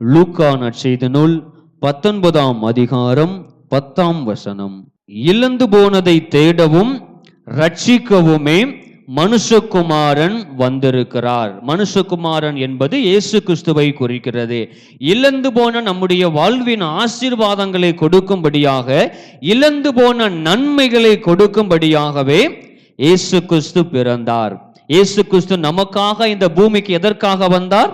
லூக்கா நற்செய்த நூல் பத்தொன்பதாம் அதிகாரம் பத்தாம் வசனம். இழந்து போனதை தேடவும் ரட்சிக்கவுமே மனுஷகுமாரன் வந்திருக்கிறார். மனுஷகுமாரன் என்பது இயேசு கிறிஸ்துவை குறிக்கிறது. இழந்து போன நம்முடைய வாழ்வின் ஆசீர்வாதங்களை கொடுக்கும்படியாக இழந்து போன நன்மைகளை கொடுக்கும்படியாகவே இயேசு கிறிஸ்து பிறந்தார். இயேசு கிறிஸ்து நமக்காக இந்த பூமிக்கு எதற்காக வந்தார்?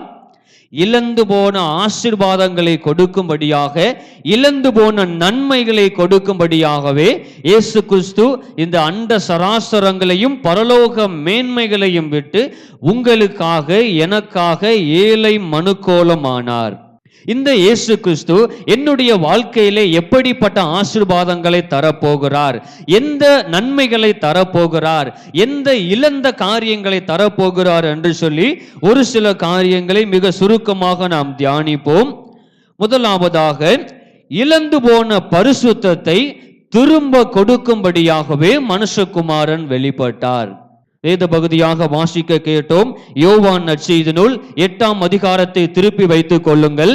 இழந்து போன ஆசீர்வாதங்களை கொடுக்கும்படியாக இழந்து போன நன்மைகளை கொடுக்கும்படியாகவே இயேசு கிறிஸ்து இந்த அண்ட சராசரங்களையும் பரலோக மேன்மைகளையும் விட்டு உங்களுக்காக எனக்காக ஏழை மனுக்கோலமானார். இந்த இயேசு கிறிஸ்து என்னுடைய வாழ்க்கையிலே எப்படிப்பட்ட ஆசீர்வாதங்களை தரப்போகிறார்? எந்த நன்மைகளை தரப்போகிறார்? எந்த இழந்த காரியங்களை தரப்போகிறார் என்று சொல்லி ஒரு சில காரியங்களை மிக சுருக்கமாக நாம் தியானிப்போம். முதலாவதாக இழந்து போன பரிசுத்தத்தை திரும்ப கொடுக்கும்படியாகவே மனுஷகுமாரன் வெளிப்பட்டார். வேத பகுதியாக வாசிக்க கேட்டோம். யோவான் நற்செய்தி நூல் எட்டாம் அதிகாரத்தை திருப்பி வைத்துக் கொள்ளுங்கள்.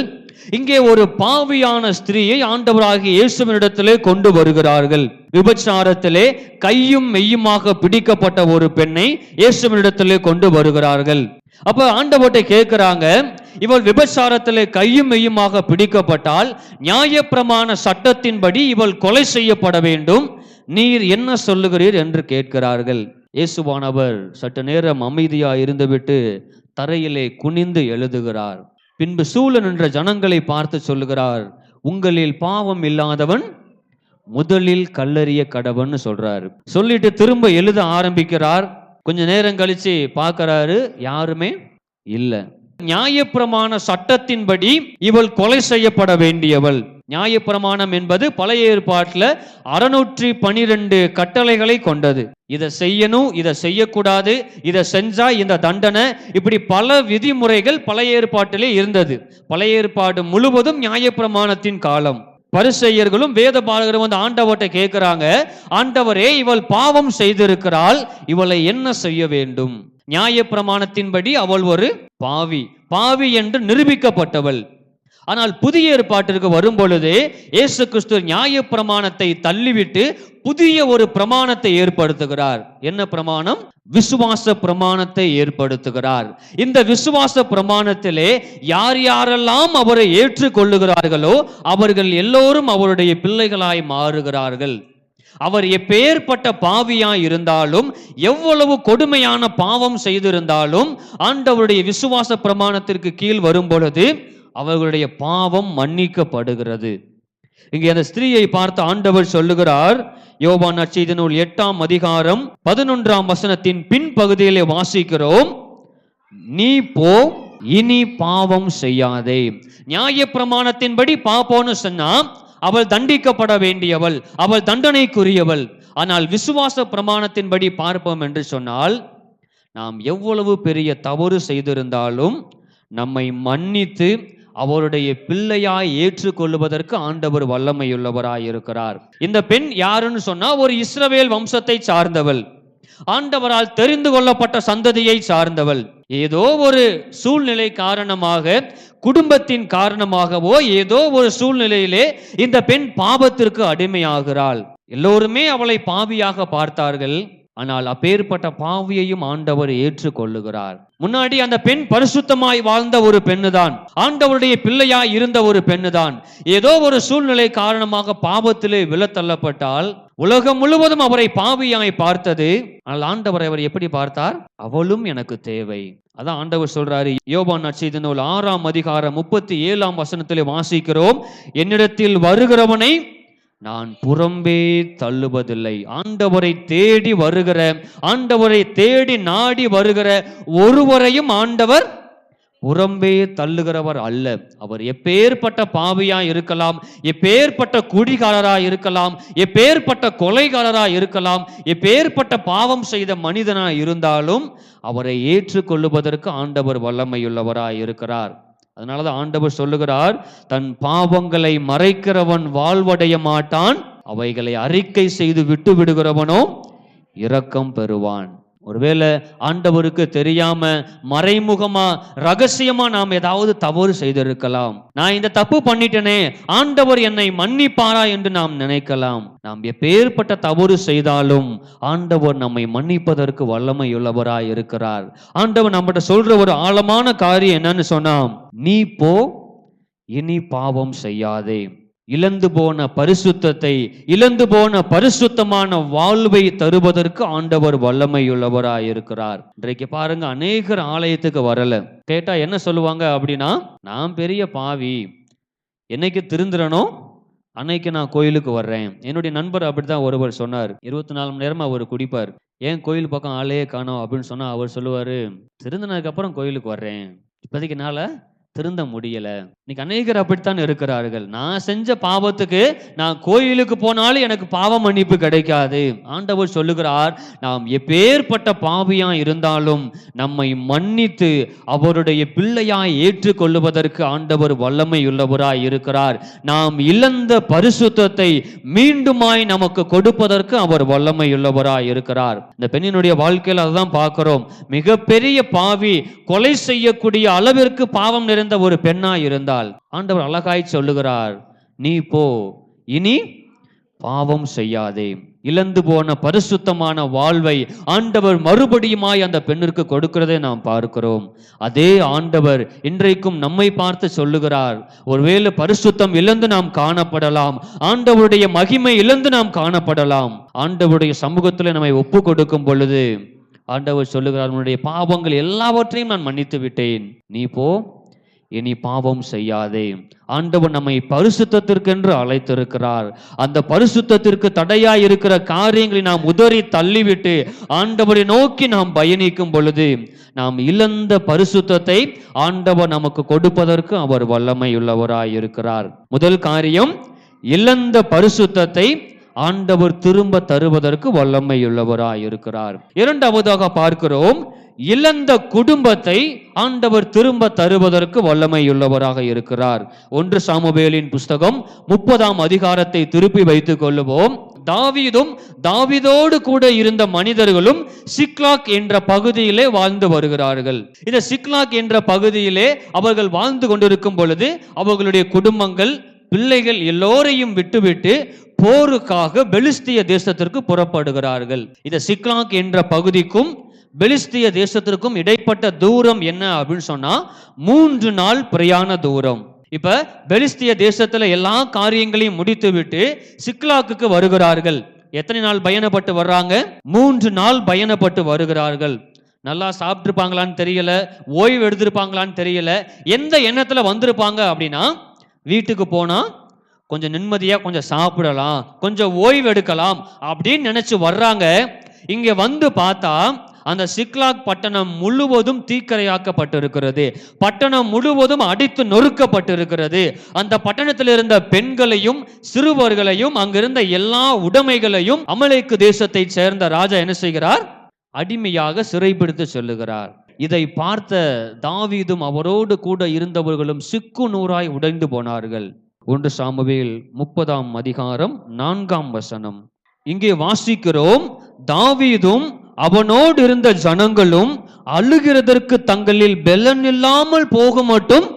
இங்கே ஒரு பாவியான ஸ்திரீயை ஆண்டவராகிய இயேசுவனிடத்திலே கொண்டு வருகிறார்கள். விபச்சாரத்திலே கையும் மெய்யுமாக பிடிக்கப்பட்ட ஒரு பெண்ணை இயேசுவனிடத்திலே கொண்டு வருகிறார்கள். அப்ப ஆண்டவர்கிட்ட கேட்கிறாங்க இவள் விபச்சாரத்திலே கையும் மெய்யுமாக பிடிக்கப்பட்டால் நியாயப்பிரமாண சட்டத்தின்படி இவள் கொலை செய்யப்பட வேண்டும். நீர் என்ன சொல்லுகிறீர் என்று கேட்கிறார்கள். இயேசுவானவர் சற்று நேரம் அமைதியா இருந்துவிட்டு தரையிலே குனிந்து எழுதுகிறார். பின்பு சூழ நின்ற ஜனங்களை பார்த்து சொல்லுகிறார் உங்களில் பாவம் இல்லாதவன் முதலில் கல்லறிய கடவன்னு சொல்றாரு. சொல்லிட்டு திரும்ப எழுத ஆரம்பிக்கிறார். கொஞ்ச நேரம் கழிச்சு பார்க்கறாரு யாருமே இல்ல. நியாயப்பிரமாண சட்டத்தின்படி இவள் கொலை செய்யப்பட வேண்டியவள். நியாயப்பிரமாணம் என்பது பழைய ஏற்பாட்டில் அறுநூற்றி பனிரெண்டு கட்டளைகளை கொண்டது. இதை செய்யணும் இதை செய்யக்கூடாது இதை செஞ்சா இந்த தண்டனை. இப்படி பல விதிமுறைகள் பழைய ஏற்பாட்டிலே இருந்தது. பழைய ஏற்பாடு முழுவதும் நியாயப்பிரமாணத்தின் காலம். பரிசெய்யர்களும் வேத பாலகரும் வந்து ஆண்டவர்கிட்ட கேட்கிறாங்க ஆண்டவரே இவள் பாவம் செய்திருக்கிறாள் இவளை என்ன செய்ய வேண்டும்? நியாயப்பிரமாணத்தின்படி அவள் ஒரு பாவி. பாவி என்று நிரூபிக்கப்பட்டவள். ஆனால் புதிய ஏற்பாட்டிற்கு வரும் பொழுது இயேசு கிறிஸ்து நியாய பிரமாணத்தை தள்ளிவிட்டு புதிய ஒரு பிரமாணத்தை ஏற்படுத்துகிறார். என்ன பிரமாணம்? விசுவாச பிரமாணத்தை ஏற்படுத்துகிறார். இந்த விசுவாச பிரமாணத்திலே யார் யாரெல்லாம் அவரை ஏற்றுக்கொள்ளுகிறார்களோ அவர்கள் எல்லோரும் அவருடைய பிள்ளைகளாய் மாறுகிறார்கள். அவர் எப்பேற்பட்ட பாவியாய் இருந்தாலும் எவ்வளவு கொடுமையான பாவம் செய்திருந்தாலும் ஆண்டவருடைய விசுவாச பிரமாணத்திற்கு கீழ் வரும் பொழுது அவர்களுடைய பாவம் மன்னிக்கப்படுகிறது. இங்கே அந்த ஸ்திரீயை பார்த்து ஆண்டவர் சொல்லுகிறார் யோபான் நற்செய்தி நூல் எட்டாம் அதிகாரம் பதினொன்றாம் வசனத்தின் பின்பகுதியிலே வாசிக்கிறோம் நீ போ இனி பாவம் செய்யாதே. நியாய பிரமாணத்தின்படி பாப்போன்னு சொன்னா அவள் தண்டிக்கப்பட வேண்டியவள் அவள் தண்டனைக்குரியவள். ஆனால் விசுவாச பிரமாணத்தின்படி பார்ப்போம் என்று சொன்னால் நாம் எவ்வளவு பெரிய தவறு செய்திருந்தாலும் நம்மை மன்னித்து அவருடைய பிள்ளையாய் ஏற்றுக்கொள்வதற்கு ஆண்டவர் வல்லமையுள்ளவராய் இருக்கிறார் இந்த பெண் யாருன்னு சொன்னா ஒரு இஸ்ரவேல் வம்சத்தை சார்ந்தவள். ஆண்டவரால் தெரிந்து கொள்ளப்பட்ட சந்ததியை சார்ந்தவள். ஏதோ ஒரு சூழ்நிலை காரணமாக குடும்பத்தின் காரணமாகவோ ஏதோ ஒரு சூழ்நிலையிலே இந்த பெண் பாவத்திற்கு அடிமையாகிறாள். எல்லோருமே அவளை பாவியாக பார்த்தார்கள். ஆனால் அப்பேற்பட்ட பாவியையும் ஆண்டவர் ஏற்றுக்கொள்ளுகிறார். முன்னாடி அந்த பெண் பரிசுத்தமாய் வாழ்ந்த ஒரு பெண்ணுதான். ஆண்டவருடைய பிள்ளையாய் இருந்த ஒரு பெண்ணுதான். ஏதோ ஒரு சூழ்நிலை காரணமாக பாவத்திலே விழத்தள்ளப்பட்டால் உலகம் முழுவதும் அவரை பாவியாய் பார்த்தது. ஆனால் ஆண்டவர் அவர் எப்படி பார்த்தார்? அவளும் எனக்கு தேவை. அதான் ஆண்டவர் சொல்றாரு யோபான் நட்சத்திர நூல் ஆறாம் அதிகாரம் முப்பத்தி ஏழாம் வசனத்திலே வாசிக்கிறோம் என்னிடத்தில் வருகிறவனை நான் புறம்பே தள்ளுவதில்லை. ஆண்டவரை தேடி வருகிற ஆண்டவரை தேடி நாடி வருகிற ஒருவரையும் ஆண்டவர் புறம்பே தள்ளுகிறவர் அல்ல. அவர் எப்பேற்பட்ட பாவியா இருக்கலாம் எப்பேற்பட்ட குடிகாரரா இருக்கலாம் எப்பேற்பட்ட கொலைகாரரா இருக்கலாம் எப்பேற்பட்ட பாவம் செய்த மனிதனா இருந்தாலும் அவரை ஏற்றுக்கொள்ளுவதற்கு ஆண்டவர் வல்லமையுள்ளவராய் இருக்கிறார் அதனாலதான் ஆண்டவர் சொல்லுகிறார் தன் பாவங்களை மறைக்கிறவன் வாழ்வடைய மாட்டான் அவைகளை அறிக்கை செய்து விட்டு விடுகிறவனோ இரக்கம் பெறுவான். ஒருவேளை ஆண்டவருக்கு தெரியாம மறைமுகமா ரகசியமா நாம் ஏதாவது தவறு செய்திருக்கலாம். நான் இந்த தப்பு பண்ணிட்டேனே ஆண்டவர் என்னை மன்னிப்பாரா என்று நாம் நினைக்கலாம். நாம் எப்பேற்பட்ட தவறு செய்தாலும் ஆண்டவர் நம்மை மன்னிப்பதற்கு வல்லமையுள்ளவராய் இருக்கிறார். ஆண்டவர் நம்மகிட்ட சொல்ற ஒரு ஆழமான காரியம் என்னன்னு சொன்னா நீ போ இனி பாவம் செய்யாதே. இழந்து போன பரிசுத்தத்தை இழந்து போன பரிசுத்தமான வாழ்வை தருவதற்கு ஆண்டவர் வல்லமையுள்ளவராய் இருக்கிறார் இன்றைக்கு பாருங்க அநேகர் ஆலயத்துக்கு வரல. கேட்டா என்ன சொல்லுவாங்க அப்படின்னா நான் பெரிய பாவி. என்னைக்கு திருந்துறனோ அன்னைக்கு நான் கோயிலுக்கு வர்றேன். என்னுடைய நண்பர் அப்படிதான் ஒருவர் சொன்னார். இருபத்தி நாலு மணி நேரமா அவர் குடிப்பார். ஏன் கோயில் பக்கம் ஆளையே காணோம்? அப்படின்னு சொன்னா அவர் சொல்லுவாரு திருந்தினதுக்கு அப்புறம் கோயிலுக்கு வர்றேன். இப்போதைக்கு என்னால திருந்த முடியல. இன்னைக்கு அநேகர் அப்படித்தான் இருக்கிறார்கள். நான் செஞ்ச பாவத்துக்கு நான் கோயிலுக்கு போனாலும் எனக்கு பாவ மன்னிப்பு கிடைக்காது. ஆண்டவர் சொல்லுகிறார் நாம் எப்பேற்பட்ட பாவியா இருந்தாலும் நம்மை மன்னித்து அவருடைய பிள்ளையாய் ஏற்றுக்கொள்ளுவதற்கு ஆண்டவர் வல்லமை உள்ளவராய் இருக்கிறார். நாம் இழந்த பரிசுத்தத்தை மீண்டுமாய் நமக்கு கொடுப்பதற்கு அவர் வல்லமை உள்ளவராய் இருக்கிறார். இந்த பெண்ணினுடைய வாழ்க்கையில் அதுதான் பார்க்கிறோம். மிகப்பெரிய பாவி கொலை செய்யக்கூடிய அளவிற்கு பாவம் நிறைந்த ஒரு பெண்ணாய் இருந்தால் ஆண்டவர் அழகாய் சொல்லுகிறார் நீ போ இனி பாவம் செய்யாதே. இழந்து போன பரிசுத்தமான வாழ்வை ஆண்டவர் மறுபடியுமாய் அந்த பெண்ணிற்கு கொடுக்கிறதை நாம் பார்க்கிறோம். அதே ஆண்டவர் இன்றைக்கும் நம்மை பார்த்து சொல்லுகிறார் ஒருவேளை பரிசுத்தம் இழந்து நாம் காணப்படலாம் ஆண்டவருடைய மகிமை இழந்து நாம் காணப்படலாம். ஆண்டவருடைய சமூகத்தில் நம்மை ஒப்பு கொடுக்கும் பொழுது ஆண்டவர் சொல்லுகிறார் உன்னுடைய பாவங்கள் எல்லாவற்றையும் நான் மன்னித்து விட்டேன் நீ போ இனி பாவம் செய்யாதே. ஆண்டவர் நம்மை பரிசுத்தத்திற்கென்று அழைத்திருக்கிறார். அந்த பரிசுத்தத்திற்கு தடையாய் இருக்கிற காரியங்களை நாம் உதறி தள்ளிவிட்டு ஆண்டவரை நோக்கி நாம் பயணிக்கும் பொழுது நாம் இழந்த பரிசுத்தத்தை ஆண்டவர் நமக்கு கொடுப்பதற்கு அவர் வல்லமையுள்ளவராய் இருக்கிறார். முதல் காரியம் இழந்த பரிசுத்தத்தை ஆண்டவர் திரும்ப தருவதற்கு வல்லமையுள்ளவராய் இருக்கிறார். இரண்டாவதாக பார்க்கிறோம் இழந்த குடும்பத்தை ஆண்டவர் திரும்ப தருவதற்கு வல்லமையுள்ளவராக இருக்கிறார். ஒன்று சாமுவேலின் புஸ்தகம் முப்பதாம் அதிகாரத்தை திருப்பி வைத்துக் கொள்ளுவோம். தாவீதும் தாவீதோடு கூட இருந்த மனிதர்களும் சிக்லாக் என்ற பகுதியிலே வாழ்ந்து வருகிறார்கள். இந்த சிக்லாக் என்ற பகுதியிலே அவர்கள் வாழ்ந்து கொண்டிருக்கும் பொழுது அவர்களுடைய குடும்பங்கள் பிள்ளைகள் எல்லோரையும் விட்டுவிட்டு போருக்காக பெலிஸ்திய தேசத்திற்கு புறப்படுகிறார்கள். இந்த சிக்லாக் என்ற பகுதிக்கும் பெலிஸ்திய தேசத்திற்கும் இடைப்பட்ட தூரம் என்ன அப்படின்னு சொன்னா மூன்று நாள் பிரயாண தூரம். இப்ப பெலிஸ்திய தேசத்துல எல்லா காரியங்களையும் முடித்து விட்டு சிக்லாக்கு வருகிறார்கள். எத்தனை நாள் பயணப்பட்டு வர்றாங்க? மூன்று நாள் பயணப்பட்டு வருகிறார்கள். நல்லா சாப்பிட்டுருப்பாங்களான்னு தெரியல ஓய்வு எடுத்திருப்பாங்களான்னு தெரியல எந்த எண்ணத்துல வந்திருப்பாங்க அப்படின்னா வீட்டுக்கு போனா கொஞ்சம் நிம்மதியா கொஞ்சம் சாப்பிடலாம் கொஞ்சம் ஓய்வு எடுக்கலாம் அப்படின்னு நினைச்சு வர்றாங்க. இங்க வந்து பார்த்தா அந்த சிக்லாக் பட்டணம் முழுவதும் தீக்கரையாக்கப்பட்டிருக்கிறது. பட்டணம் முழுவதும் அடித்து நொறுக்கப்பட்டிருக்கிறது. அந்த பட்டணத்தில் இருந்த பெண்களையும் சிறுவர்களையும் அங்கிருந்த எல்லா உடைமைகளையும் அமலைக்கு தேசத்தை சேர்ந்த ராஜா என்ன செய்கிறார்? அடிமையாக சிறைப்பிடித்து செல்லுகிறார். இதை பார்த்த தாவீதும் அவரோடு கூட இருந்தவர்களும் சிக்கு நூறாய் உடைந்து போனார்கள். ஒன்று சாமுவேல் முப்பதாம் அதிகாரம் நான்காம் வசனம். இங்கே வாசிக்கிறோம் தாவீதும் அவனோடு இருந்த ஜனங்களும் அழுகிறதற்கு தங்களில் பெலன் இல்லாமல் போக மட்டும்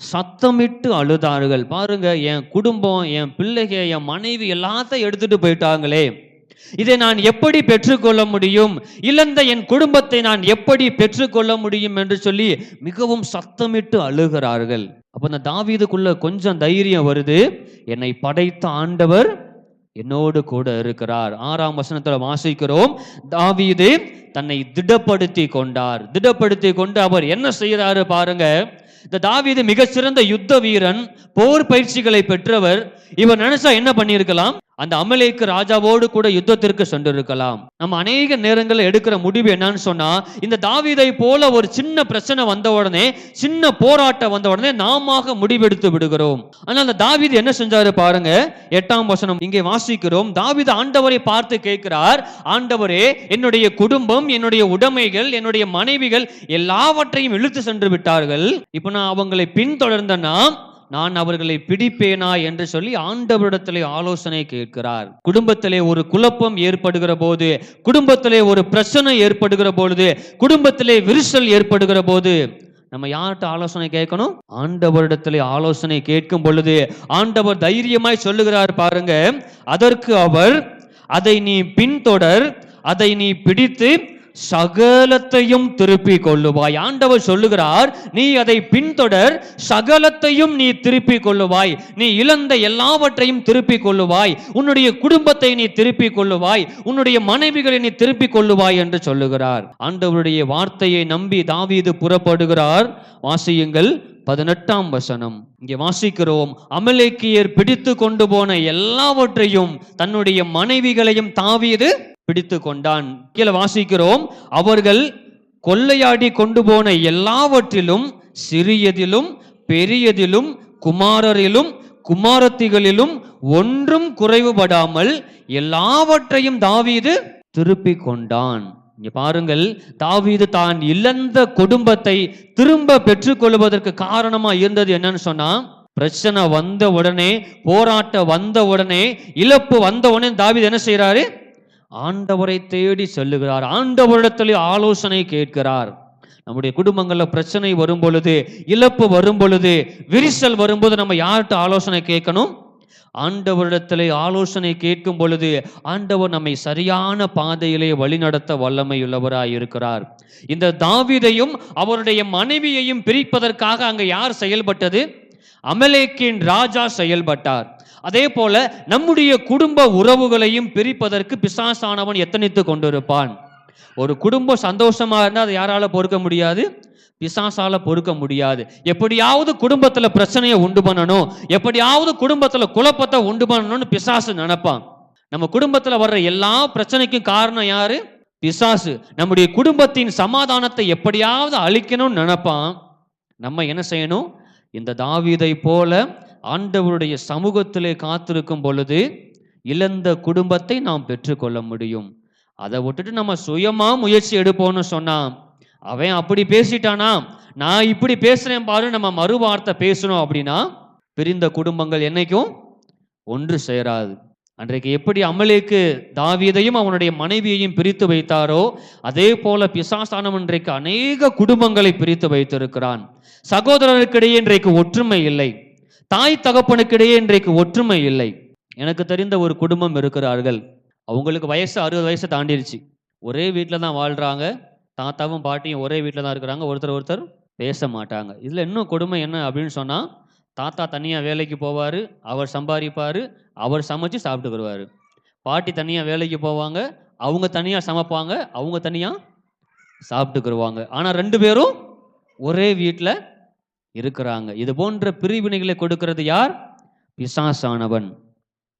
சத்தமிட்டு அழுதார்கள். பாருங்க என் குடும்பம் என் பிள்ளைக என் மனைவி எல்லாத்தையும் எடுத்துட்டு போயிட்டாங்களே. இதை நான் எப்படி பெற்றுக்கொள்ள முடியும்? இழந்த என் குடும்பத்தை நான் எப்படி பெற்றுக்கொள்ள முடியும் என்று சொல்லி மிகவும் சத்தமிட்டு அழுகிறார்கள். அப்ப இந்த தாவீதுக்குள்ள கொஞ்சம் தைரியம் வருது. என்னை படைத்த ஆண்டவர் என்னோடு கூட இருக்கிறார். ஆறாம் வசனத்துல வாசிக்கிறோம். தாவீது தன்னை திடப்படுத்தி கொண்டார். திடப்படுத்தி கொண்டு அவர் என்ன செய்யறாரு பாருங்க. இந்த தாவீது மிகச்சிறந்த யுத்த வீரன் போர் பயிற்சிகளை பெற்றவர் இவர் நினைச்சா என்ன பண்ணியிருக்கலாம்? அந்த அமலேக்கு ராஜாவோடு கூட யுத்தத்திற்கு சென்றிருக்கலாம். நம்ம அநேக நேரங்களில் எடுக்கிற முடிவு என்னன்னு சொன்னா இந்த தாவீதை போல ஒரு சின்ன பிரச்சனை வந்த உடனே சின்ன போராட்டம் வந்த உடனே நாம முடிவெடுத்து விடுகிறோம். ஆனால் அந்த தாவீது என்ன செஞ்சாரு பாருங்க? எட்டாம் வசனம் இங்கே வாசிக்கிறோம் தாவீது ஆண்டவரை பார்த்து கேட்கிறார் ஆண்டவரே என்னுடைய குடும்பம் என்னுடைய உடைமைகள் என்னுடைய மனைவிகள் எல்லாவற்றையும் இழுத்து சென்று விட்டார்கள். இப்போ நான் அவங்களை பின்தொடர்ந்தனா நான் அவர்களை பிடிப்பேனா என்று சொல்லி ஆண்டவரிடத்திலே ஆலோசனை கேட்கிறார். குடும்பத்திலே ஒரு குழப்பம் ஏற்படுகிற போது குடும்பத்திலே ஒரு பிரச்சனை ஏற்படுகிற பொழுது குடும்பத்திலே விரிசல் ஏற்படுகிற போது நம்ம யார்கிட்ட ஆலோசனை கேட்கணும்? ஆண்டவரிடத்திலே ஆலோசனை கேட்கும் பொழுது ஆண்டவர் தைரியமாய் சொல்லுகிறார் பாருங்க அதற்கு அவர் அதை நீ பின்தொடர் அதை நீ பிடித்து சகலத்தையும் திருப்பிக் கொள்ளுவாய். ஆண்டவர் சொல்லுகிறார் நீ அதை பின்தொடர் சகலத்தையும் நீ திருப்பிக் கொள்ளுவாய். நீ இழந்த எல்லாவற்றையும் திருப்பிக் கொள்ளுவாய். உன்னுடைய குடும்பத்தை நீ திருப்பிக் கொள்ளுவாய். உன்னுடைய மனைவிகளை நீ திருப்பிக் கொள்ளுவாய் என்று சொல்லுகிறார். ஆண்டவருடைய வார்த்தையை நம்பி தாவீது புறப்படுகிறார். வாசியுங்கள் பதினெட்டாம் வசனம். இங்கே வாசிக்கிறோம் அமலேக்கியர் பிடித்து கொண்டு போன எல்லாவற்றையும் தன்னுடைய மனைவிகளையும் தாவீது பிடித்து கொண்டான். கீழே வாசிக்கிறோம். அவர்கள் கொள்ளையாடி கொண்டு போன எல்லாவற்றிலும் சிறியதிலும் பெரியதிலும் குமாரரிலும் குமாரத்திகளிலும் ஒன்றும் குறைவுபடாமல் எல்லாவற்றையும் தாவீது திருப்பி கொண்டான். இங்க பாருங்கள் தாவீது தான் இழந்த குடும்பத்தை திரும்ப பெற்றுக்கொள்வதற்கு காரணமா இருந்தது என்னன்னு சொன்னா பிரச்சனை வந்த உடனே போராட்டம் வந்த உடனே இழப்பு வந்த உடனே தாவீது என்ன செய்யறாரு ஆண்டவரை தேடி செல்லுகிறார். ஆண்டவரிடத்தில் ஆலோசனை கேட்கிறார். நம்முடைய குடும்பங்களில் பிரச்சனை வரும் பொழுது இழப்பு வரும் பொழுது விரிசல் வரும்போது நம்ம யார்கிட்ட ஆலோசனை கேட்கணும்? ஆண்டவரிடத்தில் ஆலோசனை கேட்கும் பொழுது ஆண்டவர் நம்மை சரியான பாதையிலே வழிநடத்த வல்லமையுள்ளவராய் இருக்கிறார். இந்த தாவிதையும் அவருடைய மனைவியையும் பிரிப்பதற்காக அங்கே யார் செயல்பட்டது? அமலேக்கின் ராஜா செயல்பட்டார். அதே போல நம்முடைய குடும்ப உறவுகளையும் பிரிப்பதற்கு பிசாசானவன் எத்தனித்து கொண்டிருப்பான். ஒரு குடும்பம் சந்தோஷமா இருந்தால் அதை யாரால பொறுக்க முடியாது? பிசாசால பொறுக்க முடியாது. எப்படியாவது குடும்பத்துல பிரச்சனையை உண்டு பண்ணணும். எப்படியாவது குடும்பத்துல குழப்பத்தை உண்டு பண்ணணும்னு பிசாசு நினைப்பான். நம்ம குடும்பத்துல வர்ற எல்லா பிரச்சனைக்கும் காரணம் யாரு? பிசாசு. நம்முடைய குடும்பத்தின் சமாதானத்தை எப்படியாவது அழிக்கணும்னு நினைப்பான். நம்ம என்ன செய்யணும்? இந்த தாவீதை போல ஆண்டவருடைய சமூகத்திலே காத்திருக்கும் பொழுது இழந்த குடும்பத்தை நாம் பெற்றுக்கொள்ள முடியும். அதை விட்டுட்டு நம்ம சுயமா முயற்சி எடுப்போம்னு சொன்னான் அவன் அப்படி பேசிட்டானா? நான் இப்படி பேசுறேன் பாரு நம்ம மறுவார்த்தை பேசணும் அப்படின்னா பிரிந்த குடும்பங்கள் என்னைக்கும் ஒன்று சேராது. அன்றைக்கு எப்படி அமலேக்கு தாவியதையும் அவனுடைய மனைவியையும் பிரித்து வைத்தாரோ அதே போல பிசாசானம் இன்றைக்கு அநேக குடும்பங்களை பிரித்து வைத்திருக்கிறான். சகோதரருக்கிடையே இன்றைக்கு ஒற்றுமை இல்லை. தாய் தகப்பனுக்கிடையே இன்றைக்கு ஒற்றுமை இல்லை. எனக்கு தெரிந்த ஒரு குடும்பம் இருக்கிறார்கள். அவங்களுக்கு வயசு அறுபது வயசை தாண்டிருச்சு. ஒரே வீட்டில் தான் வாழ்கிறாங்க தாத்தாவும் பாட்டியும் ஒரே வீட்டில் தான் இருக்கிறாங்க. ஒருத்தர் ஒருத்தர் பேச மாட்டாங்க. இதில் இன்னும் கொடுமை என்ன அப்படின்னு சொன்னால் தாத்தா தனியாக வேலைக்கு போவார் அவர் சம்பாதிப்பார் அவர் சமைச்சு சாப்பிட்டுக்குருவார் பாட்டி தனியாக வேலைக்கு போவாங்க அவங்க தனியாக சமைப்பாங்க அவங்க தனியாக சாப்பிட்டுக்குருவாங்க. ஆனால் ரெண்டு பேரும் ஒரே வீட்டில் இருக்கிறாங்க. இது போன்ற பிரிவினைகளை கொடுக்கிறது யார்? பிசாசானவன்.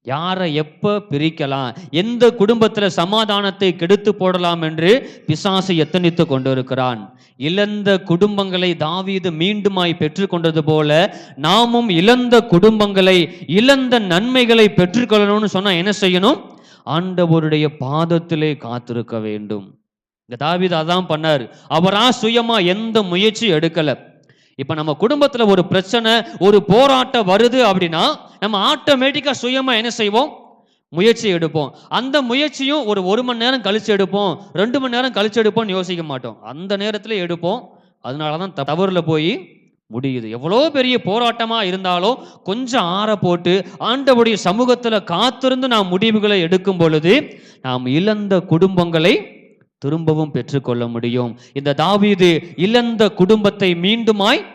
யாரை எப்ப பிரிக்கலாம்? எந்த குடும்பத்தில் சமாதானத்தை கெடுத்து போடலாம் என்று பிசாசு எத்தனித்து கொண்டிருக்கிறான். இழந்த குடும்பங்களை தாவீது மீண்டுமாய் பெற்றுக்கொண்டது போல நாமும் இழந்த குடும்பங்களை இழந்த நன்மைகளை பெற்றுக்கொள்ளணும்னு சொன்னா என்ன செய்யணும்? ஆண்டவருடைய பாதத்திலே காத்திருக்க வேண்டும். இந்த தாவீது அதான் பண்ணார். அவரா சுயமா எந்த முயற்சியும் எடுக்கலை. இப்போ நம்ம குடும்பத்தில் ஒரு பிரச்சனை ஒரு போராட்டம் வருது அப்படின்னா நம்ம ஆட்டோமேட்டிக்காக சுயமாக என்ன செய்வோம்? முயற்சி எடுப்போம். அந்த முயற்சியும் ஒரு ஒரு மணி நேரம் கழிச்சு எடுப்போம் ரெண்டு மணி நேரம் கழிச்சு எடுப்போம்னு யோசிக்க மாட்டோம். அந்த நேரத்தில் எடுப்போம். அதனால தான் த- போய் முடியுது. எவ்வளோ பெரிய போராட்டமாக இருந்தாலும் கொஞ்சம் ஆற போட்டு ஆண்டவருடைய சமூகத்தில் காத்திருந்து நாம் முடிவுகளை எடுக்கும் பொழுது நாம் இழந்த குடும்பங்களை திரும்பவும் பெற்றுக்கொள்ள முடியும். இந்த தாவீது இழந்த குடும்பத்தை மீண்டுமாய்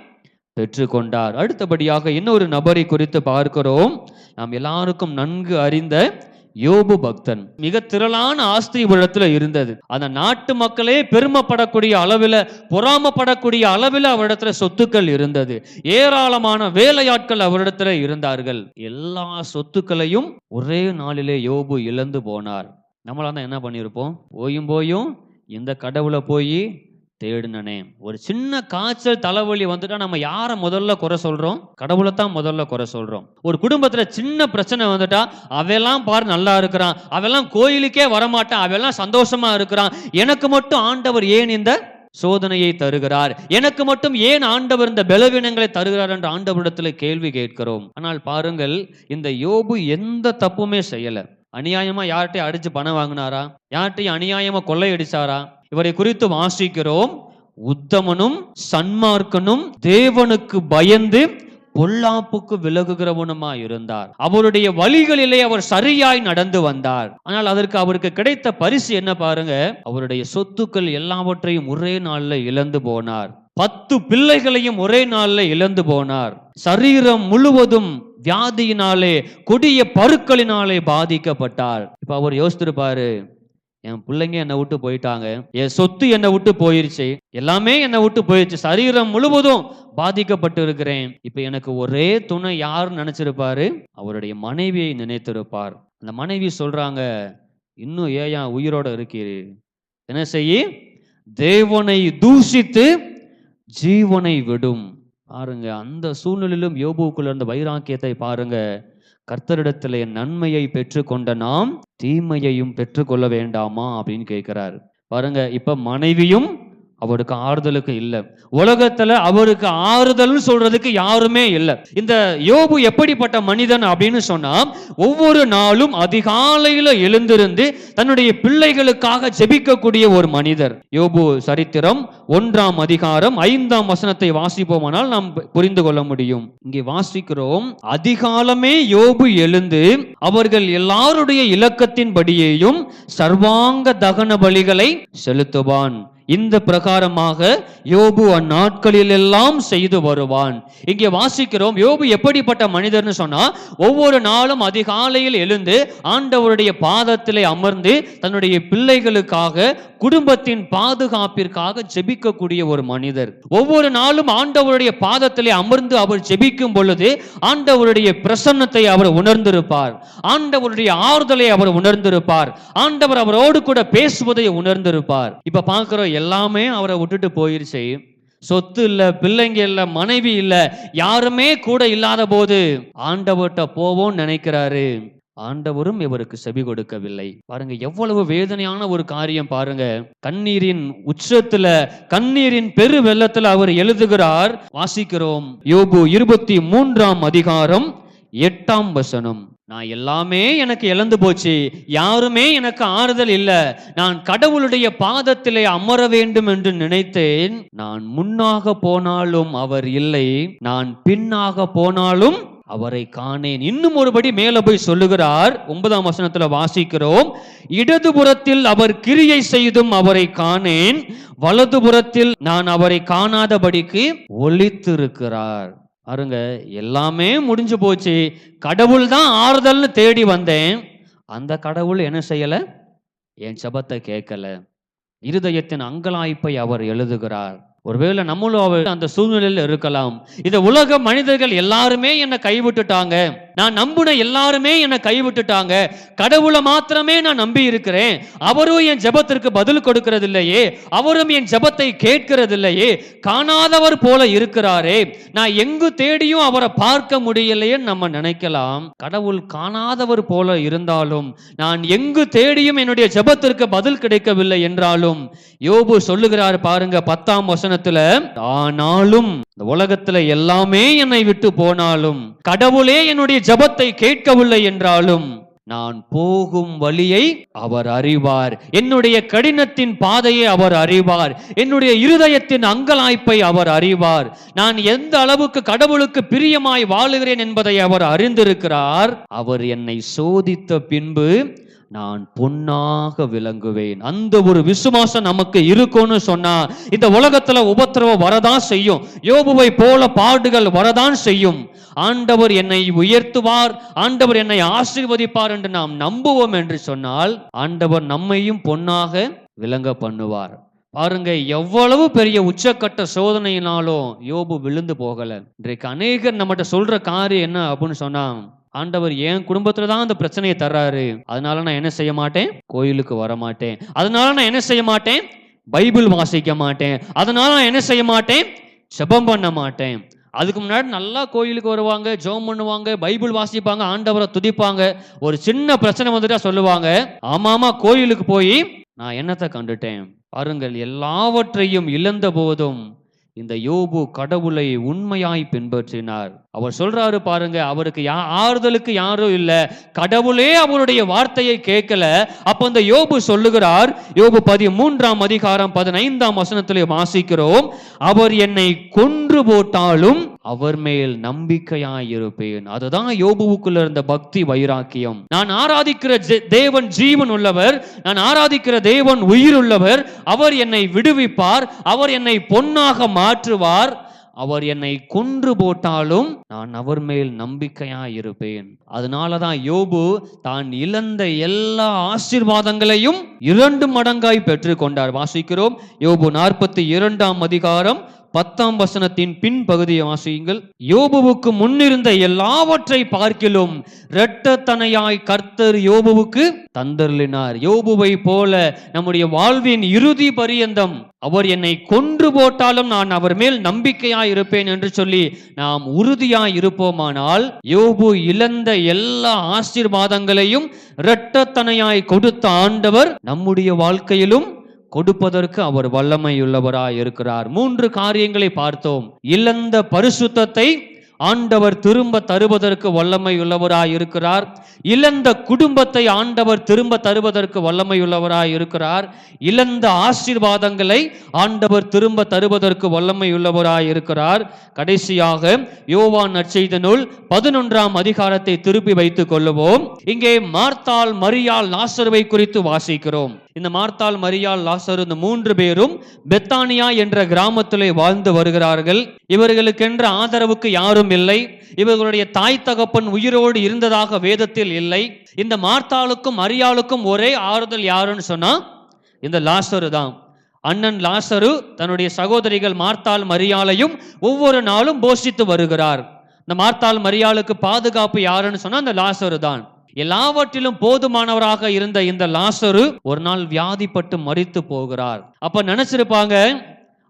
பெற்றுக்கொண்டார். அடுத்தபடியாக இன்னொரு நபரை குறித்து பார்க்கிறோம். நாம் எல்லாருக்கும் நன்கு அறிந்த யோபு பக்தன். மிக திரளான ஆஸ்தி இவரிடத்துல இருந்தது. அந்த நாட்டு மக்களே பெருமைப்படக்கூடிய அளவில் பொறாமப்படக்கூடிய அளவில் அவரிடத்துல சொத்துக்கள் இருந்தது. ஏராளமான வேலையாட்கள் அவரிடத்துல இருந்தார்கள். எல்லா சொத்துக்களையும் ஒரே நாளிலே யோபு இழந்து போனார். நம்மளாக தான் என்ன பண்ணியிருப்போம்? போயும் போயும் இந்த கடவுளை போய் தேடுனனே. ஒரு சின்ன காய்ச்சல் தலைவலி வந்துட்டா நம்ம யாரை முதல்ல குறை சொல்றோம்? கடவுளை தான் முதல்ல குறை சொல்றோம். ஒரு குடும்பத்துல சின்ன பிரச்சனை வந்துட்டா அவெல்லாம் பாரு நல்லா இருக்கிறான். அவெல்லாம் கோயிலுக்கே வரமாட்டான். அவெல்லாம் சந்தோஷமா இருக்கிறான். எனக்கு மட்டும் ஆண்டவர் ஏன் இந்த சோதனையை தருகிறார்? எனக்கு மட்டும் ஏன் ஆண்டவர் இந்த பலவீனங்களை தருகிறார்? என்று ஆண்டவரிடத்தில் கேள்வி கேட்கிறோம். ஆனால் பாருங்கள் இந்த யோபு எந்த தப்புமே செய்யலை. அநியாயமா யார்கிட்டயும் அடிச்சு பணம் வாங்கினாரா? யார்கிட்டயும் அநியாயமா கொள்ளையடிச்சாரா? இவரை குறித்து வாசிக்கிறோம் உத்தமனும் சன்மார்க்கனும் தேவனுக்கு பயந்து பொல்லாப்புக்கு விலகுகிறவனுமா இருந்தார். அவருடைய வழிகளிலே அவர் சரியாய் நடந்து வந்தார். ஆனால் அதற்கு அவருக்கு கிடைத்த பரிசு என்ன பாருங்க? அவருடைய சொத்துக்கள் எல்லாவற்றையும் ஒரே நாள்ல இழந்து போனார். பத்து பிள்ளைகளையும் ஒரே நாள்ல இழந்து போனார். சரீரம் முழுவதும் வியாதியினாலே கொடிய பருக்களினாலே பாதிக்கப்பட்டார். இப்ப அவர் யோசித்திருப்பாரு என் பிள்ளைங்க என்னை விட்டு போயிட்டாங்க. என் சொத்து என்னை விட்டு போயிருச்சு. எல்லாமே என்னை விட்டு போயிருச்சு. சரீரம் முழுவதும் பாதிக்கப்பட்டு இருக்கிறேன் இப்ப எனக்கு ஒரே துணை யாருன்னு நினைச்சிருப்பாரு? அவருடைய மனைவியை நினைத்திருப்பார். அந்த மனைவி சொல்றாங்க இன்னும் ஏயா உயிரோட இருக்கிறீ என்ன செய்யி? தேவனை தூஷித்து ஜீவனை விடும். பாருங்க அந்த சூழ்நிலையிலும் யோபுக்குள்ள இருந்த வைராக்கியத்தை பாருங்க. கர்த்தரிடத்திலே நன்மையை பெற்றுக்கொண்ட நாம் தீமையையும் பெற்றுக்கொள்ள வேண்டாமா அப்படின்னு கேட்கிறார். பாருங்க இப்ப மனைவியும் அவருக்கு ஆறுதலுக்கு இல்லை. உலகத்துல அவருக்கு ஆறுதல் சொல்றதுக்கு யாருமே இல்லை. இந்த யோபு எப்படிப்பட்ட மனிதன் அப்படின்னு சொன்னா ஒவ்வொரு நாளும் அதிகாலையில எழுந்திருந்து தன்னுடைய பிள்ளைகளுக்காக ஜெபிக்கக்கூடிய ஒரு மனிதர். யோபு சரித்திரம் ஒன்றாம் அதிகாரம் ஐந்தாம் வசனத்தை வாசிப்போமானால் நாம் புரிந்து கொள்ள முடியும். இங்கே வாசிக்கிறோம் அதிகாலமே யோபு எழுந்து அவர்கள் எல்லாருடைய இலக்கத்தின்படியேயும் சர்வாங்க தகன பலிகளை செலுத்துவான். இந்த பிரகாரமாக யோபு அந்நாட்களில் எல்லாம் செய்து வருவான். இங்கே வாசிக்கிறோம் யோபு எப்படிப்பட்ட மனிதர்னு சொன்னா ஒவ்வொரு நாளும் அதிகாலையில் எழுந்து ஆண்டவருடைய பாதத்திலே அமர்ந்து தன்னுடைய பிள்ளைகளுக்காக குடும்பத்தின் பாதுகாப்பிற்காக ஜெபிக்கக்கூடிய ஒரு மனிதர். ஒவ்வொரு நாளும் ஆண்டவருடைய பாதத்திலே அமர்ந்து அவர் ஜெபிக்கும் பொழுது ஆண்டவருடைய பிரசன்னத்தை அவர் உணர்ந்திருப்பார். ஆண்டவருடைய ஆறுதலை அவர் உணர்ந்திருப்பார். ஆண்டவர் அவரோடு கூட பேசுவதை உணர்ந்திருப்பார். இப்ப பார்க்கிறோம் எல்லாமே அவரை விட்டுட்டு போயிருச்சு. சொத்து இல்லை பிள்ளைங்க இல்லை மனைவி இல்லை யாருமே கூட இல்லாத போது ஆண்டவர்கிட்ட போவோம் நினைக்கிறாரு. ஆண்டவரும் இவருக்கு செவி கொடுக்கவில்லை. பாருங்க எவ்வளவு வேதனையான ஒரு காரியம் பாருங்க. கண்ணீரின் உச்சத்துல கண்ணீரின் பெரு வெள்ளத்துல அவர் எழுதுகிறார். வாசிக்கிறோம். யோபு இருபத்தி மூன்றாம் அதிகாரம் எட்டாம் வசனம். நான் எல்லாமே எனக்கு இழந்து போச்சு. யாருமே எனக்கு ஆறுதல் இல்லை. நான் கடவுளுடைய பாதத்திலே அமர வேண்டும் என்று நினைத்தேன். நான் முன்னாக போனாலும் அவர் இல்லை. நான் பின்னாக போனாலும் அவரை காணேன். இன்னும் ஒருபடி மேல போய் சொல்லுகிறார். ஒன்பதாம் வசனத்துல வாசிக்கிறோம். இடதுபுறத்தில் அவர் கிரியை செய்தும் அவரை காணேன். வலதுபுறத்தில் நான் அவரை காணாதபடிக்கு ஒழித்திருக்கிறார் பாருங்க எல்லாமே முடிஞ்சு போச்சு. கடவுள் தான் ஆறுதல்னு தேடி வந்தேன். அந்த கடவுள் என்ன செய்யலை? என் ஜெபத்தை கேட்கல. இருதயத்தின் அங்கலாய்ப்பை அவர் எழுதுகிறார். ஒருவேளை நம்மளும் அவர் அந்த சூழ்நிலையில் இருக்கலாம். இந்த உலக மனிதர்கள் எல்லாருமே என்னை கைவிட்டுட்டாங்க. நான் நம்புன எல்லாருமே என்னை கைவிட்டுட்டாங்க. கடவுளை மாத்திரமே நான் நம்பி இருக்கிறேன் அவரும் என் ஜெபத்திற்கு பதில் கொடுக்கிறது இல்லையே அவரும் என் ஜெபத்தை கேட்கிறது இல்லையே காணாதவர் போல இருக்கிறாரே. நான் எங்கு தேடியும் அவரை பார்க்க முடியலையேன்னு நம்ம நினைக்கலாம். கடவுள் காணாதவர் போல இருந்தாலும் நான் எங்கு தேடியும் என்னுடைய ஜெபத்திற்கு பதில் கிடைக்கவில்லை என்றாலும் யோபு சொல்லுகிறார் பாருங்க பத்தாம் வசனத்துல ஆனாலும் இந்த உலகத்துல எல்லாமே என்னை விட்டு போனாலும் கடவுளே என்னுடைய ஜபத்தை கேட்கவில்லை என்றாலும் நான் போகும் வழியை அவர் அறிவார். என்னுடைய கடினத்தின் பாதையை அவர் அறிவார். என்னுடைய இருதயத்தின் அங்கலாய்ப்பை அவர் அறிவார். நான் எந்த அளவுக்கு கடவுளுக்கு பிரியமாய் வாழுகிறேன் என்பதை அவர் அறிந்திருக்கிறார். அவர் என்னை சோதித்த பின்பு நான் பொன்னாக விளங்குவேன். அந்த ஒரு விசுவாசம் நமக்கு இருக்கும்னு சொன்னா இந்த உலகத்துல உபத்திரவம் வரதான் செய்யும். யோபுவை போல பாடுகள் வரதான் செய்யும். ஆண்டவர் என்னை உயர்த்துவார் ஆண்டவர் என்னை ஆசீர்வதிப்பார் என்று நாம் நம்புவோம் என்று சொன்னால் ஆண்டவர் நம்மையும் பொன்னாக விளங்க பண்ணுவார். பாருங்க எவ்வளவு பெரிய உச்சக்கட்ட சோதனையினாலும் யோபு விழுந்து போகல. இன்றைக்கு அநேகர் நம்மகிட்ட சொல்ற காரியம் என்ன அப்படின்னு சொன்னா ஆண்டவர் என் குடும்பத்துல தான் அந்த பிரச்சனையை தர்றாரு. அதனால நான் என்ன செய்ய மாட்டேன்? கோயிலுக்கு வர மாட்டேன். அதனால நான் என்ன செய்ய மாட்டேன்? பைபிள் வாசிக்க மாட்டேன். அதனால நான் என்ன செய்ய மாட்டேன்? செபம் பண்ண மாட்டேன். அதுக்கு முன்னாடி நல்லா கோயிலுக்கு வருவாங்க ஜெபம் பண்ணுவாங்க பைபிள் வாசிப்பாங்க ஆண்டவரை துதிப்பாங்க. ஒரு சின்ன பிரச்சனை வந்துட்டா சொல்லுவாங்க ஆமாமா ஆமா கோயிலுக்கு போய் நான் என்னத்தை கண்டுட்டேன்? பாருங்கள் எல்லாவற்றையும் இழந்த போதும் இந்த யோபு கடவுளை உண்மையாய் பின்பற்றினார். அவர் சொல்றாரு பாருங்க அவருக்கு யா ஆறுதலுக்கு யாரும் இல்ல. கடவுளே அவருடைய வார்த்தையை கேட்கல. அப்ப இந்த யோபு சொல்லுகிறார் யோபு பதிமூன்றாம் அதிகாரம் பதினைந்தாம் வசனத்திலே வாசிக்கிறோம் அவர் என்னை கொன்று போட்டாலும் அவர் மேல் நம்பிக்கையாயிருப்பேன். அதுதான் யோபுவுக்குள்ள இருந்த பக்தி வைராக்கியம். நான் ஆராதிக்கிற ஜெ- தேவன் ஜீவன் உள்ளவர் நான் ஆராதிக்கிற தேவன் உயிர் உள்ளவர் அவர் என்னை விடுவிப்பார் அவர் என்னை பொன்னாக மாற்றுவார் அவர் என்னை கொன்று போட்டாலும் நான் அவர் மேல் நம்பிக்கையா இருப்பேன் அதனாலதான் யோபு தான் இழந்த எல்லா ஆசீர்வாதங்களையும் இரண்டு மடங்காய் பெற்றுக்கொண்டார். வாசிக்கிறோம் யோபு நாற்பத்தி இரண்டாம் அதிகாரம் பத்தாம் வசனத்தின் பின்பகுதியை வாசியுங்கள். யோபுவுக்கு முன்னிருந்த எல்லாவற்றை பார்க்கிலும் இரட்டத்தனையாய் கர்த்தர் யோபுவுக்கு தந்தருளினார். யோபுவை போல நம்முடைய வாழ்வின் இறுதி பரியந்தம். அவர் என்னை கொன்று போட்டாலும் நான் அவர் மேல் நம்பிக்கையாய் இருப்பேன் என்று சொல்லி நாம் உறுதியாய் இருப்போமானால் யோபு இழந்த எல்லா ஆசீர்வாதங்களையும் இரட்டத்தனையாய் கொடுத்த ஆண்டவர் நம்முடைய வாழ்க்கையிலும் கொடுப்பதற்கு அவர் வல்லமையுள்ளவராய் இருக்கிறார். மூன்று காரியங்களை பார்த்தோம். இழந்த பரிசுத்தத்தை ஆண்டவர் திரும்ப தருவதற்கு வல்லமை இருக்கிறார். இழந்த குடும்பத்தை ஆண்டவர் திரும்ப தருவதற்கு வல்லமை இருக்கிறார். இழந்த ஆசீர்வாதங்களை ஆண்டவர் திரும்ப தருவதற்கு வல்லமை இருக்கிறார். கடைசியாக யோவான் நற்செய்த நூல் பதினொன்றாம் அதிகாரத்தை திருப்பி வைத்துக் கொள்ளுவோம். இங்கே மார்த்தாள் மரியாள் நாசர்வை குறித்து வாசிக்கிறோம். இந்த மார்த்தாள் மரியால் லாசரு இந்த மூன்று பேரும் பெத்தானியா என்ற கிராமத்திலே வாழ்ந்து வருகிறார்கள். இவர்களுக்கென்ற ஆதரவுக்கு யாரும் இல்லை. இவர்களுடைய தாய் தகப்பன் உயிரோடு இருந்ததாக வேதத்தில் இல்லை. இந்த மார்த்தாளுக்கும் மரியாளுக்கும் ஒரே ஆறுதல் யாருன்னு சொன்னா இந்த லாசரு தான். அண்ணன் லாசரு தன்னுடைய சகோதரிகள் மார்த்தாள் மரியாளையும் ஒவ்வொரு நாளும் போஷித்து வருகிறார். இந்த மார்த்தாள் மரியாளுக்கு பாதுகாப்பு யாருன்னு சொன்னா அந்த லாசரு தான். எல்லாவற்றிலும் போதுமானவராக இருந்த இந்த லாசரு ஒரு நாள் வியாதிப்பட்டு மறித்து போகிறார். அப்ப நினைச்சிருப்பாங்க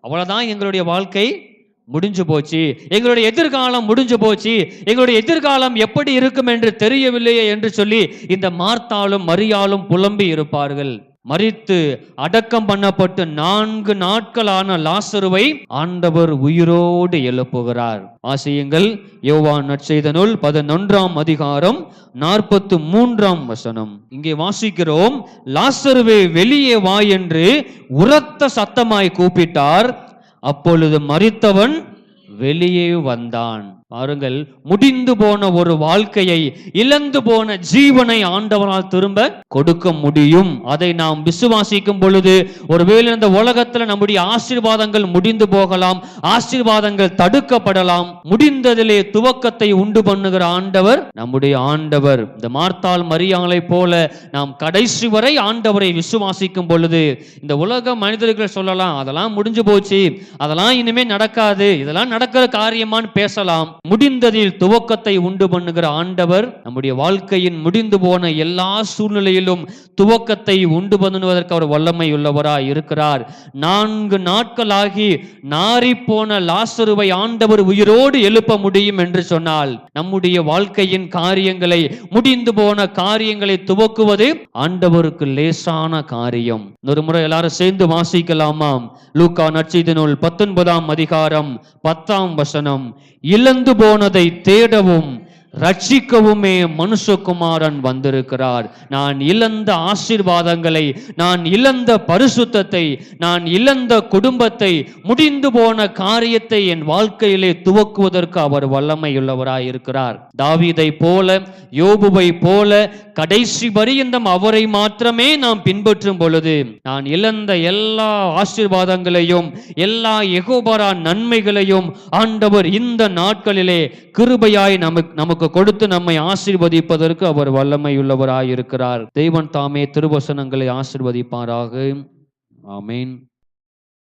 அவ்வளவுதான் எங்களுடைய வாழ்க்கை முடிஞ்சு போச்சு. எங்களுடைய எதிர்காலம் முடிஞ்சு போச்சு. எங்களுடைய எதிர்காலம் எப்படி இருக்கும் என்று தெரியவில்லையே என்று சொல்லி இந்த மார்த்தாலும் மரியாலும் புலம்பி இருப்பார்கள். மறித்து அடக்கம் பண்ணப்பட்டு நான்கு நாட்களான லாசருவை ஆண்டவர் உயிரோடு எழுப்புகிறார். ஆசியுங்கள் யோவான் நற்செய்த நூல் பதினொன்றாம் அதிகாரம் நாற்பத்து மூன்றாம் வசனம். இங்கே வாசிக்கிறோம் லாசருவே வெளியே வா என்று உரத்த சத்தமாய் கூப்பிட்டார். அப்பொழுது மறித்தவன் வெளியே வந்தான். பாருங்கள் முடிந்து போன ஒரு வாழ்க்கையை இழந்து போன ஜீவனை ஆண்டவனால் திரும்ப கொடுக்க முடியும். அதை நாம் விசுவாசிக்கும் பொழுது ஒருவேளை இந்த உலகத்துல நம்முடைய ஆசீர்வாதங்கள் முடிந்து போகலாம் ஆசீர்வாதங்கள் தடுக்கப்படலாம் முடிந்ததிலே துவக்கத்தை உண்டு பண்ணுகிற ஆண்டவர் நம்முடைய ஆண்டவர். இந்த மார்த்தாள் மரியாதை போல நாம் கடைசி வரை ஆண்டவரை விசுவாசிக்கும் பொழுது இந்த உலக மனிதர்கள் சொல்லலாம் அதெல்லாம் முடிஞ்சு போச்சு அதெல்லாம் இனிமே நடக்காது இதெல்லாம் நடக்கிற காரியமான்னு பேசலாம். முடிந்ததில் துவக்கத்தை உண்டு பண்ணுகிற ஆண்டவர் நம்முடைய வாழ்க்கையின் முடிந்து போன எல்லா சூழ்நிலையிலும் துவக்கத்தை உண்டு பண்ணுவதற்கு அவர் வல்லமை உள்ளவராய் இருக்கிறார். நான்கு நாட்களாகி நாரி போன லாசருவை ஆண்டவர் உயிரோடு எழுப்ப முடியும் என்று சொன்னால் நம்முடைய வாழ்க்கையின் காரியங்களை முடிந்து போன காரியங்களை துவக்குவது ஆண்டவருக்கு லேசான காரியம். ஒரு முறை எல்லாரும் சேர்ந்து வாசிக்கலாமாம். லூக்கா நற்செய்தி நூல் பத்தொன்பதாம் அதிகாரம் பத்தாம் வசனம். இழந்து போனதை தேடவும் ரட்சிக்கவுமே மனுஷகுமாரன் வந்திருக்கிறார். நான் இழந்த ஆசீர்வாதங்களை நான் இழந்த பரிசுத்தத்தை நான் இழந்த குடும்பத்தை முடிந்து போன காரியத்தை என் வாழ்க்கையிலே துவக்குவதற்கு அவர் வல்லமையுள்ளவராய் இருக்கிறார். தாவீதை போல யோபுவை போல கடைசி பரியந்தம் அவரை மாத்திரமே நாம் பின்பற்றும் பொழுது நான் இழந்த எல்லா ஆசீர்வாதங்களையும் எல்லா எகோபரா நன்மைகளையும் ஆண்டவர் இந்த நாட்களிலே கிருபையாய் நமக்கு நமக்கு கொடுத்து நம்மை ஆசீர்வதிப்பதற்கு அவர் வல்லமையுள்ளவராய் இருக்கிறார் தெய்வன் தாமே திருவசனங்களை ஆசிர்வதிப்பாராக. ஆமீன்.